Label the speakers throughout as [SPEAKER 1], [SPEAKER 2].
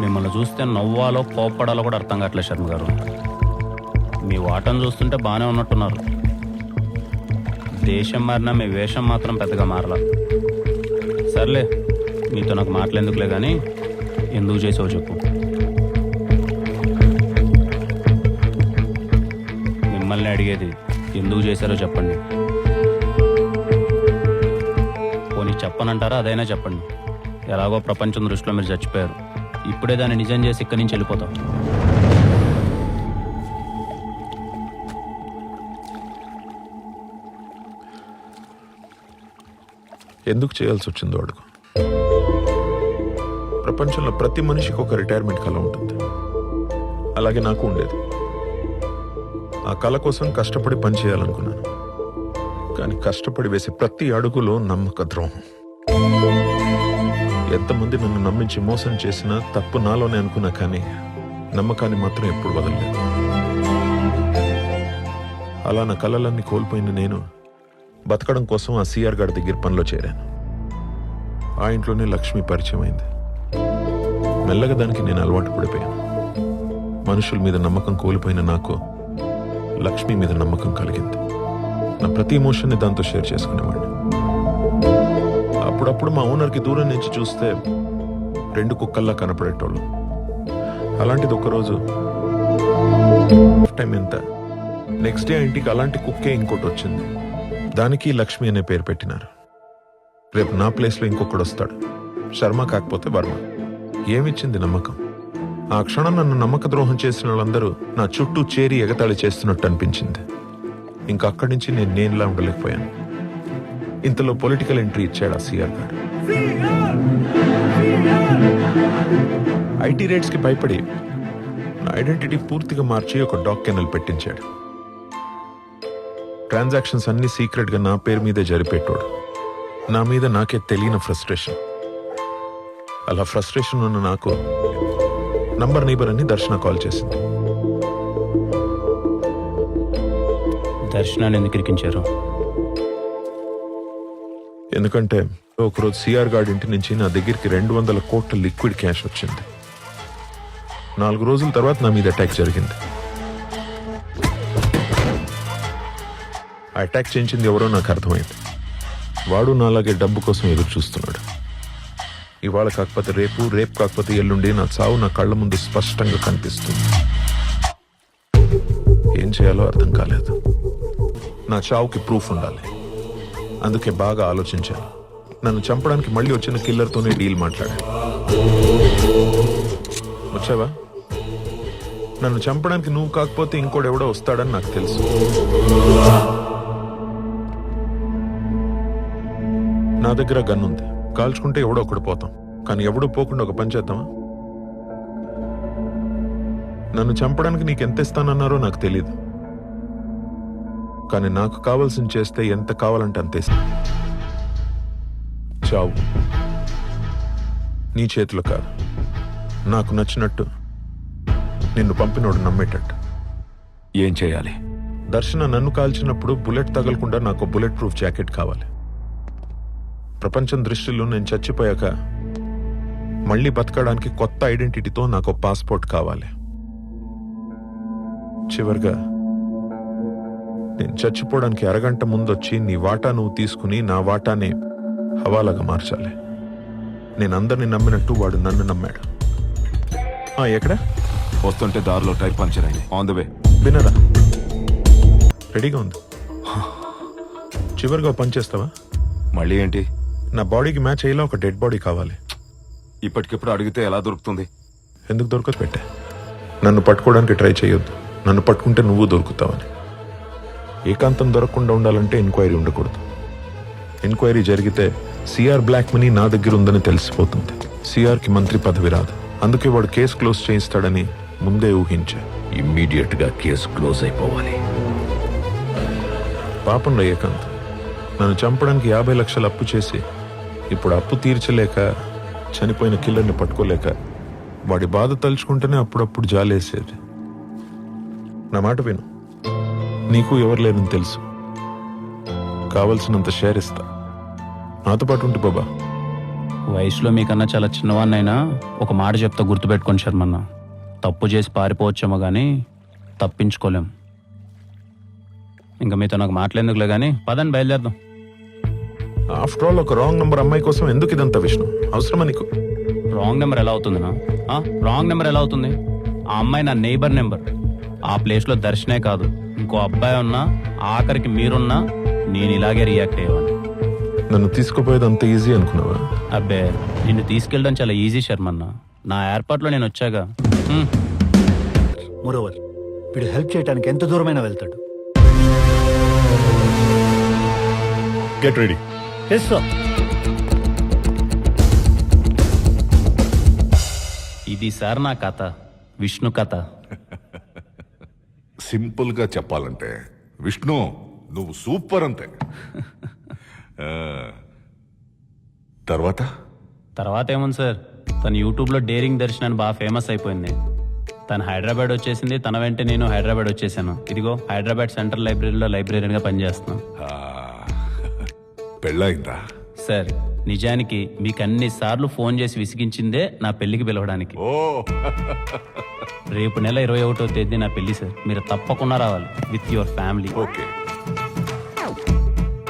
[SPEAKER 1] మిమ్మల్ని చూస్తే నవ్వాలో కోప్పడాలో కూడా అర్థం కావట్లేదు శర్మ గారు. మీ వాటను చూస్తుంటే బాగానే ఉన్నట్టున్నారు. దేశం మారినా మీ వేషం మాత్రం పెద్దగా మారలా. సర్లే మీతో నాకు మాట్లాడేందుకులే కానీ ఎందుకు చేసావు చెప్పు. మిమ్మల్ని అడిగేది ఎందుకు చేశారో చెప్పండి. పోనీ చెప్పనంటారా? అదైనా చెప్పండి. ఎలాగో ప్రపంచం దృష్టిలో మీరు చచ్చిపోయారు. ఇప్పుడే దాన్ని నిజం చేసి ఇక్కడి నుంచి వెళ్ళిపోతాం.
[SPEAKER 2] ఎందుకు చేయాల్సి వచ్చిందో అడుగు. ప్రపంచంలో ప్రతి మనిషికి ఒక రిటైర్మెంట్ కళ ఉంటుంది. అలాగే నాకు ఉండేది. ఆ కళ కోసం కష్టపడి పని చేయాలనుకున్నాను. కానీ కష్టపడి వేసే ప్రతి అడుగులో నమ్మక ద్రోహం. ఎంతమంది నన్ను నమ్మించి మోసం చేసినా తప్పు నాలోనే అనుకున్నా కానీ నమ్మకాన్ని మాత్రం ఎప్పుడు వదలలేదు. అలా నా కళలన్నీ కోల్పోయిన నేను బతకడం కోసం ఆ సిఆర్ గారి దగ్గర పనిలో చేరాను. ఆ ఇంట్లోనే లక్ష్మి పరిచయం అయింది మెల్లగా దానికి నేను అలవాటు పడిపోయాను. మనుషుల మీద నమ్మకం కోల్పోయిన నాకు లక్ష్మి మీద నమ్మకం కలిగింది. నా ప్రతి ఎమోషన్ని దాంతో షేర్ చేసుకునేవాడిని. అప్పుడప్పుడు మా ఓనర్కి దూరం నుంచి చూస్తే రెండు కుక్కల్లా కనపడేటోళ్ళు. అలాంటిది ఒకరోజు టైం ఎంత? నెక్స్ట్ డే ఇంటికి అలాంటి కుక్కే ఇంకోటి వచ్చింది. దానికి లక్ష్మి అనే పేరు పెట్టినారు. రేపు నా ప్లేస్లో ఇంకొకడు వస్తాడు. శర్మ కాకపోతే వర్మ. ఏమిచ్చింది నమ్మకం? ఆ క్షణం నన్ను నమ్మక ద్రోహం చేసిన వాళ్ళందరూ నా చుట్టూ చేరి ఎగతాళి చేస్తున్నట్టు అనిపించింది. ఇంకా అక్కడి నుంచి నేను నేనులా ఉండలేకపోయాను. ఇంతలో పొలిటికల్ ఎంట్రీ ఇచ్చాడు ఆ సీఆర్ గారు. ఐటీ రేట్స్కి భయపడి నా ఐడెంటిటీ పూర్తిగా మార్చి ఒక డాక్ కెనల్ పెట్టించాడు. ట్రాన్సాక్షన్స్ అన్ని సీక్రెట్గా నా పేరు మీదే జరిపేటోడు. నా మీద నాకే తెలియని ఫ్రస్ట్రేషన్. అలా ఫ్రస్ట్రేషన్ ఉన్న నాకు నంబర్ నైబర్ అని దర్శన కాల్ చేసింది.
[SPEAKER 1] దర్శనాన్ని ఎందుకు ఇరికించారు?
[SPEAKER 2] ఎందుకంటే ఒకరోజు సిఆర్ గార్డ్ ఇంటి నుంచి నా దగ్గరికి రెండు వందల కోట్ల లిక్విడ్ క్యాష్ వచ్చింది. నాలుగు రోజుల తర్వాత నా మీద అటాక్ జరిగింది. ఆ అటాక్ చేయించింది ఎవరో నాకు అర్థమైంది. వాడు నాలాగే డబ్బు కోసం ఎదురు చూస్తున్నాడు. ఇవాళ కాకపోతే రేపు రేపు కాకపోతే ఎల్లుండి నా చావు నా కళ్ళ ముందు స్పష్టంగా కనిపిస్తుంది. ఏం చేయాలో అర్థం కాలేదు. నా చావుకి ప్రూఫ్ ఉండాలి. అందుకే బాగా ఆలోచించాను. నన్ను చంపడానికి మళ్ళీ వచ్చిన కిల్లర్తోనే డీల్ మాట్లాడాను. వచ్చావా? నన్ను చంపడానికి నువ్వు కాకపోతే ఇంకోడెవడో వస్తాడని నాకు తెలుసు. నా దగ్గర గన్ ఉంది. కాల్చుకుంటే ఎవడో ఒకడు పోతాం. కానీ ఎవడో పోకుండా ఒక పని చేద్దామా? నన్ను చంపడానికి నీకు ఎంత ఇస్తానన్నారో నాకు తెలియదు కానీ నాకు కావాల్సింది చేస్తే ఎంత కావాలంటే అంతే. చావు. నీ చేతిలో కాదు. నాకు నచ్చినట్టు నిన్ను పంపినోడు నమ్మేటట్టు.
[SPEAKER 3] ఏం చేయాలి?
[SPEAKER 2] దర్శన నన్ను కాల్చినప్పుడు బుల్లెట్ తగలకుండా నాకు బుల్లెట్ ప్రూఫ్ జాకెట్ కావాలి. ప్రపంచం దృష్టిలో నేను చచ్చిపోయాక మళ్ళీ బతకడానికి కొత్త ఐడెంటిటీతో నాకు పాస్పోర్ట్ కావాలి. చివరిగా నేను చచ్చిపోవడానికి అరగంట ముందొచ్చి నీ వాటా నువ్వు తీసుకుని నా వాటాని హవాలాగా మార్చాలి. నేను అందరిని నమ్మినట్టు వాడు నన్ను నమ్మాడు. ఎక్కడ?
[SPEAKER 3] వస్తుంటే దారిలో టైర్ పంచర్ అయింది. ఆన్ ద వే
[SPEAKER 2] వినరా? రెడీగా ఉంది. చివరిగా ఓ పని చేస్తావా?
[SPEAKER 3] మళ్ళీ ఏంటి?
[SPEAKER 2] నా బాడీకి మ్యాచ్ అయ్యేలా ఒక డెడ్ బాడీ కావాలి.
[SPEAKER 3] ఇప్పటికిప్పుడు అడిగితే ఎలా దొరుకుతుంది?
[SPEAKER 2] ఎందుకు దొరకదు పెట్టే? నన్ను పట్టుకోవడానికి ట్రై చేయొద్దు. నన్ను పట్టుకుంటే నువ్వు దొరుకుతావని. ఏకాంతం దొరకకుండా ఉండాలంటే ఎంక్వైరీ ఉండకూడదు. ఎంక్వైరీ జరిగితే సిఆర్ బ్లాక్ మనీ నా దగ్గర ఉందని తెలిసిపోతుంది. సిఆర్కి మంత్రి పదవి రాదు. అందుకే వాడు కేసు క్లోజ్ చేయిస్తాడని ముందే ఊహించా.
[SPEAKER 3] ఇమ్మీడియట్గా కేసు క్లోజ్ అయిపోవాలి.
[SPEAKER 2] పాపంలో ఏకాంత్. నన్ను చంపడానికి యాభై లక్షలు అప్పు చేసి ఇప్పుడు అప్పు తీర్చలేక చనిపోయిన కిల్లర్ని పట్టుకోలేక వాడి బాధ తలుచుకుంటేనే అప్పుడప్పుడు జాలేసేది. నా మాట విను. నీకు ఎవరు లేరని తెలుసు. కావలసినంత షేర్ ఇస్తా. నాతో పాటు ఉంటే బాబా.
[SPEAKER 1] వయసులో మీకన్నా చాలా చిన్నవాన్నైనా ఒక మాట చెప్తా గుర్తుపెట్టుకోండి శర్మన్న. తప్పు చేసి పారిపోవచ్చేమో కానీ తప్పించుకోలేం. ఇంకా మీతో నాకు మాట్లాడేందుకులే కానీ పదండి బయలుదేరదాం.
[SPEAKER 2] ఆఫ్టర్ ఆల్ ఒక రాంగ్ నంబర్ అమ్మాయి కోసం ఎందుకు ఇదంతా విష్ణు? అవసరమా నీకు?
[SPEAKER 1] రాంగ్ నెంబర్ ఎలా అవుతుందినా ఆ? రాంగ్ నెంబర్ ఎలా అవుతుంది? ఆ అమ్మాయి నా నైబర్ నెంబర్ ఆ ప్లేస్లో దర్శనే కాదు. ఇంకో అబ్బాయి ఉన్నా ఆఖరికి మీరున్నా నేను ఇలాగే రియాక్ట్ అయ్యేవాడిని.
[SPEAKER 2] నన్ను తీసుకుపోయేది అంత ఈజీ అనుకున్నావా?
[SPEAKER 1] అబ్బే నిన్ను తీసుకెళ్ళడం చాలా ఈజీ శర్మన్న. నా ఏర్పాట్లో నేను వచ్చాగా. హ్మ్.
[SPEAKER 4] మోరోవర్ వీడు హెల్ప్ చేయడానికి ఎంత దూరమైనా వెళ్తాడు.
[SPEAKER 5] గెట్ రెడీ
[SPEAKER 4] సార్
[SPEAKER 1] ఇది సార్ నా కథ. విష్ణు కథ.
[SPEAKER 5] సింపుల్గా చెప్పాలంటే విష్ణు నువ్వు సూపర్ అంతే. ఆ, తర్వాత?
[SPEAKER 1] తర్వాత ఏముంది సార్? తను యూట్యూబ్లో డేరింగ్ దర్శన్ అని బాగా ఫేమస్ అయిపోయింది. తను హైదరాబాద్ వచ్చేసింది తన వెంట నేను హైదరాబాద్ వచ్చేసాను. ఇదిగో హైదరాబాద్ సెంట్రల్ లైబ్రరీలో లైబ్రరీగా పనిచేస్తున్నాను.
[SPEAKER 5] ఆ, పెళ్ళయిందా?
[SPEAKER 1] సార్ నిజానికి మీకు అన్ని సార్లు ఫోన్ చేసి విసిగించిందే నా పెళ్ళికి పిలవడానికి.
[SPEAKER 5] ఓ.
[SPEAKER 1] రేపు నెల ఇరవై ఒకటో తేదీ నా పెళ్ళి సార్. మీరు తప్పకుండా రావాలి. With your family.
[SPEAKER 5] ఓకే.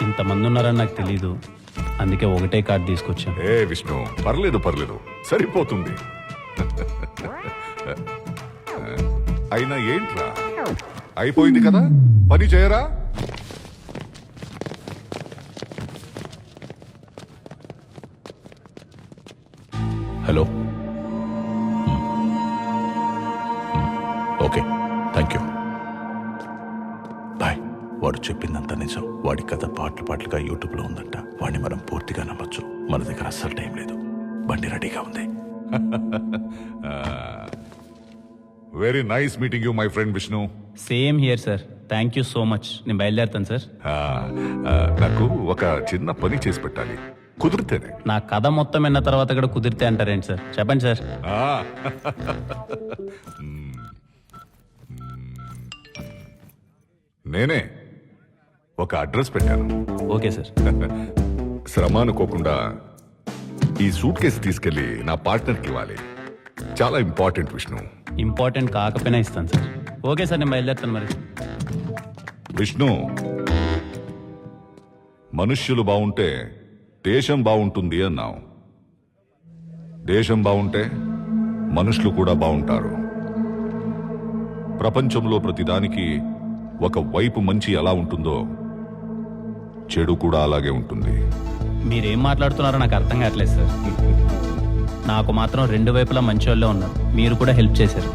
[SPEAKER 1] ఇంతమంది ఉన్నారని నాకు తెలీదు. అందుకే ఒకటే కార్డు తీసుకొచ్చాను.
[SPEAKER 5] ఏ విష్ణు పర్లేదు పర్లేదు. సరిపోతుంది. అయినా ఏంట్రా? అయిపోయింది కదా? పని చేయరా?
[SPEAKER 6] Hello. Okay. Thank you bye. వాడు చెప్పిందంత నిజం. వాడి కథ పాటలు పాటలుగా యూట్యూబ్లో ఉందంట. వాడిని మనం పూర్తిగా నమ్మొచ్చు. మన దగ్గర అస్సలు టైం లేదు. బండి రెడీగా ఉంది.
[SPEAKER 5] Very nice meeting you my friend Vishnu
[SPEAKER 1] same here sir thank you so much నేను బయలుదేరుతాను సార్
[SPEAKER 5] నాకు ఒక చిన్న పని చేసి పెట్టాలి. కుదిరితేనే.
[SPEAKER 1] నా కథ మొత్తం విన్న తర్వాత కూడా కుదిరితే అంటారేంటి సార్? చెప్పండి సార్.
[SPEAKER 5] ఆ. నేనే ఒక అడ్రస్ పెట్టాను.
[SPEAKER 1] Okay sir.
[SPEAKER 5] శ్రమ అనుకోకుండా ఈ సూట్ కేసు తీసుకెళ్ళి నా పార్ట్నర్కి ఇవ్వాలి. చాలా ఇంపార్టెంట్ విష్ణు.
[SPEAKER 1] ఇంపార్టెంట్ కాకపోయినా ఇస్తాను సార్. ఓకే సార్ నేను బయలుదేరుతాను మరి.
[SPEAKER 5] విష్ణు మనుష్యులు బాగుంటే దేశం బాగుంటుంది అన్నావు. దేశం బాగుంటే మనుషులు కూడా బాగుంటారు. ప్రపంచంలో ప్రతిదానికి ఒక వైపు మంచి ఎలా ఉంటుందో చెడు కూడా అలాగే ఉంటుంది.
[SPEAKER 1] మీరేం మాట్లాడుతున్నారో నాకు అర్థం కావట్లేదు సార్. నాకు మాత్రం రెండు వైపులా మంచి వాళ్ళే ఉన్నారు. మీరు కూడా హెల్ప్ చేశారు.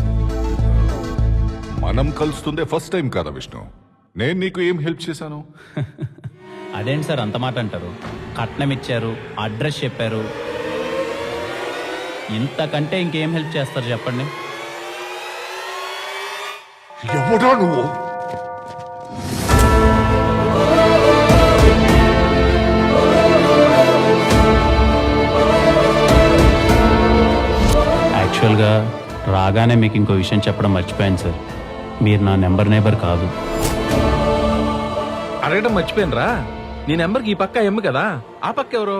[SPEAKER 5] మనం కలుస్తుందే ఫస్ట్ టైం కదా విష్ణు. నేను నీకు ఏం హెల్ప్ చేశాను?
[SPEAKER 1] అదేంటి సార్ అంత మాట అంటారు? కట్నం ఇచ్చారు అడ్రస్ చెప్పారు. ఇంతకంటే ఇంకేం హెల్ప్ చేస్తారు చెప్పండి?
[SPEAKER 5] ఎవడా నువ్వు?
[SPEAKER 1] యాక్చువల్గా రాగానే మీకు ఇంకో విషయం చెప్పడం మర్చిపోయాను సార్. మీరు నా నెంబర్ నేబర్ కాదు.
[SPEAKER 7] అడగడం మర్చిపోయినరా? నీ నెంబర్కి ఈ పక్క ఎమ్ము కదా? ఆ పక్క ఎవరు?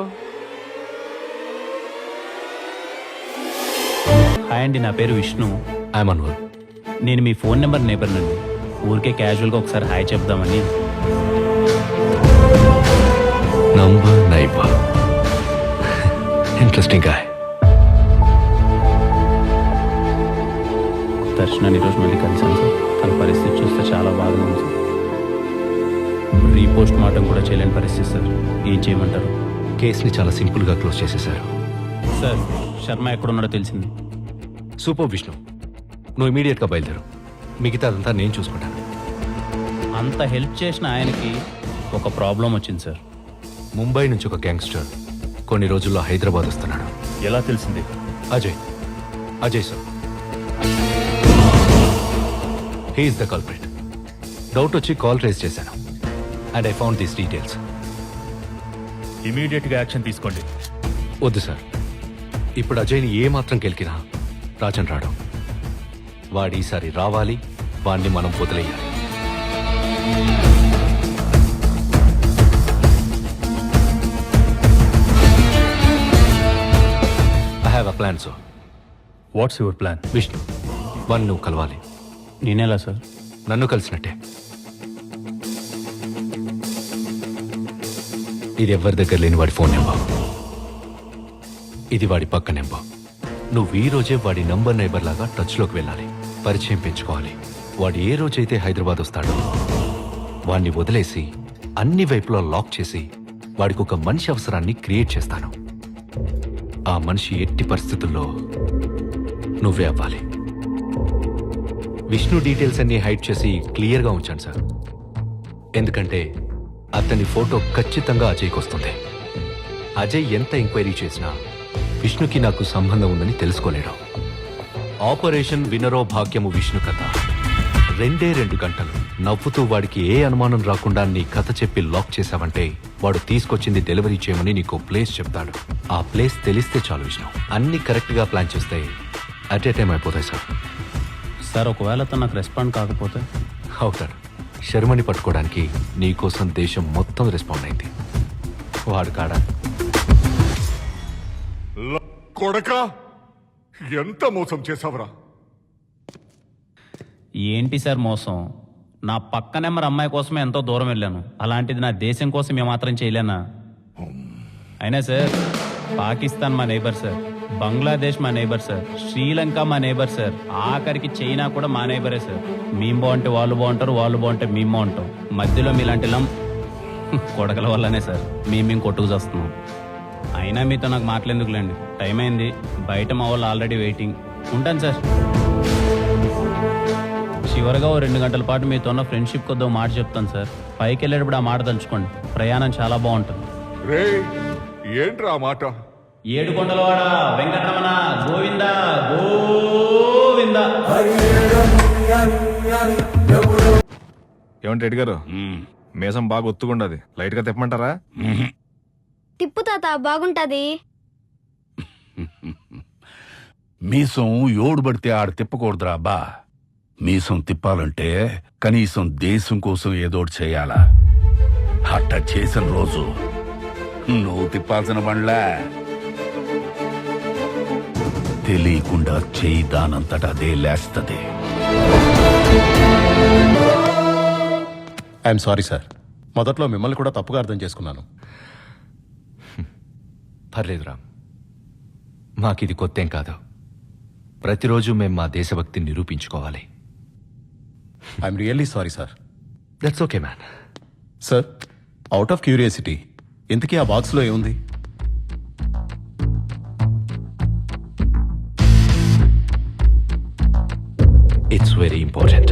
[SPEAKER 1] హాయ్ అండి నా పేరు విష్ణు.
[SPEAKER 6] ఐఎమ్ అన్వర్
[SPEAKER 1] నేను మీ ఫోన్ నెంబర్ నేబర్ నండి ఊరికే క్యాజువల్గా ఒకసారి హాయ్ చెప్దామని.
[SPEAKER 6] నంబర్ నైబర్ ఇంట్రెస్టింగ్ గాయ్
[SPEAKER 1] దర్శనాన్ని ఈరోజు మళ్ళీ కలిసాను సార్. తన పరిస్థితి చూస్తే చాలా బాధగా ఉంది సార్. రీపోస్ట్ మార్టం కూడా చేయలేని పరిస్థితి సార్. ఏం చేయమంటారు?
[SPEAKER 8] కేసుని చాలా సింపుల్గా క్లోజ్ చేసేశారు.
[SPEAKER 1] సార్ శర్మ ఎక్కడున్నాడో తెలిసింది.
[SPEAKER 8] సూపర్ విష్ణు నువ్వు ఇమీడియట్గా బయలుదేరు. మిగతా అదంతా నేను చూసుకుంటాను.
[SPEAKER 1] అంత హెల్ప్ చేసిన ఆయనకి ఒక ప్రాబ్లం వచ్చింది సార్.
[SPEAKER 8] ముంబై నుంచి ఒక గ్యాంగ్స్టర్ కొన్ని రోజుల్లో హైదరాబాద్ వస్తున్నాడు.
[SPEAKER 6] ఎలా తెలిసింది?
[SPEAKER 8] Ajay. Ajay sir. He's the culprit doubt వచ్చి కాల్ రేస్ చేశాను. And I found these details
[SPEAKER 6] ఇమీడియట్గా యాక్షన్ తీసుకోండి.
[SPEAKER 8] వద్దు సార్ ఇప్పుడు అజయ్ని ఏ మాత్రం గెలికినా రాజన్ రాడు. వాడు ఈసారి రావాలి వాణ్ణి మనం వదిలేయాలి.
[SPEAKER 4] I have a plan so what's your plan
[SPEAKER 8] Vishnu వాణ్ణి నువ్వు కలవాలి.
[SPEAKER 1] నేనేలా సార్
[SPEAKER 8] నన్ను కలిసినట్టే. ఇది ఎవరి దగ్గర లేని వాడి ఫోన్ నెంబర్. ఇది వాడి పక్క నెంబర్. నువ్వు ఈ రోజే వాడి నంబర్ నైబర్ లాగా టచ్లోకి వెళ్ళాలి. పరిచయం పెంచుకోవాలి. వాడు ఏ రోజైతే హైదరాబాద్ వస్తాడో వాడిని వదిలేసి అన్ని వైపులా లాక్ చేసి వాడికి ఒక మనిషి అవసరాన్ని క్రియేట్ చేస్తాను. ఆ మనిషి ఎట్టి పరిస్థితుల్లో నువ్వే అవ్వాలి. విష్ణు డీటెయిల్స్ అన్ని హైడ్ చేసి క్లియర్గా ఉంచాను సార్. ఎందుకంటే అతని ఫోటో ఖచ్చితంగా అజయ్కి వస్తుంది. అజయ్ ఎంత ఎంక్వైరీ చేసినా విష్ణుకి నాకు సంబంధం ఉందని తెలుసుకోలేడు. ఆపరేషన్ వినరో భాగ్యము విష్ణు కథ. రెండే రెండు గంటలు నవ్వుతూ వాడికి ఏ అనుమానం రాకుండా నీ కథ చెప్పి లాక్ చేశావంటే వాడు తీసుకొచ్చింది డెలివరీ చేయమని నీకు ప్లేస్ చెప్తాడు. ఆ ప్లేస్ తెలిస్తే చాలు విష్ణు. అన్ని కరెక్ట్గా ప్లాన్ చేస్తే అట్ ఏ టైం అయిపోతాయి సార్.
[SPEAKER 1] సార్ ఒకవేళ తను నాకు రెస్పాండ్ కాకపోతే?
[SPEAKER 8] అవుతాడు శర్మని పట్టుకోవడానికి నీకోసం దేశం మొత్తం రెస్పాండ్ అయింది. వాడు కాడా?
[SPEAKER 5] కొడక! ఎంత మోసం చేసావురా
[SPEAKER 1] ఏంటి సార్ మోసం? నా పక్క నెంబర్ అమ్మాయి కోసమే ఎంతో దూరం వెళ్ళాను. అలాంటిది నా దేశం కోసం ఏమాత్రం చేయలేనా? అయినా సార్ పాకిస్తాన్ మా నైబర్ సార్. బంగ్లాదేశ్ మా నైబర్ సార్ శ్రీలంక మా నైబర్ సార్ ఆఖరికి చైనా కూడా మా నైబరే సార్ మేము బాగుంటే వాళ్ళు బాగుంటారు వాళ్ళు బాగుంటే మేము బాగుంటాం. మధ్యలో మీలాంటి లం కొడకల వల్లనే సార్ మేము మేము కొట్టుకు చేస్తున్నాం. అయినా మీతో నాకు మాట్లాడేందుకులేండి టైం అయింది. బయట మా వాళ్ళు ఆల్రెడీ వెయిటింగ్ ఉంటాను సార్ చివరిగా ఓ రెండు గంటల పాటు మీతో ఉన్న ఫ్రెండ్షిప్ కొద్దో మాట చెప్తాను సార్ పైకి వెళ్ళేటప్పుడు ఆ మాట తలుచుకోండి. ప్రయాణం చాలా బాగుంటుంది.
[SPEAKER 5] ఏంట్రా మాట?
[SPEAKER 1] ఏడు కొండలవాడ వెంకటరమణ గోవింద గోవింద.
[SPEAKER 9] ఏమంటే రెడ్డి గారు? మీసం బాగా ఒత్తుకుండదు. లైట్గా తిప్పమంటారా
[SPEAKER 10] తిప్పు తాత బాగుంటది.
[SPEAKER 11] మీసం ఏడు పడితే ఆడ తిప్పకూడదురా అబ్బా. మీసం తిప్పాలంటే కనీసం దేశం కోసం ఏదోటి చేయాలా. అట్ట చేసిన రోజు నువ్వు తిప్పాల్సిన బండ్లా తెలియకుండా చేయి దానంతట అదే లేస్తది.
[SPEAKER 6] I'm sorry sir. మొదట్లో మిమ్మల్ని కూడా తప్పుగా అర్థం చేసుకున్నాను.
[SPEAKER 8] పర్లేదు రామ్. మాకిది కొత్తేం కాదు. ప్రతిరోజు మేము మా దేశభక్తిని నిరూపించుకోవాలి.
[SPEAKER 6] I'm really sorry sir.
[SPEAKER 8] That's okay man
[SPEAKER 6] sir out of curiosity ఇంతకీ ఆ బాక్స్లో ఏముంది?
[SPEAKER 8] It's very important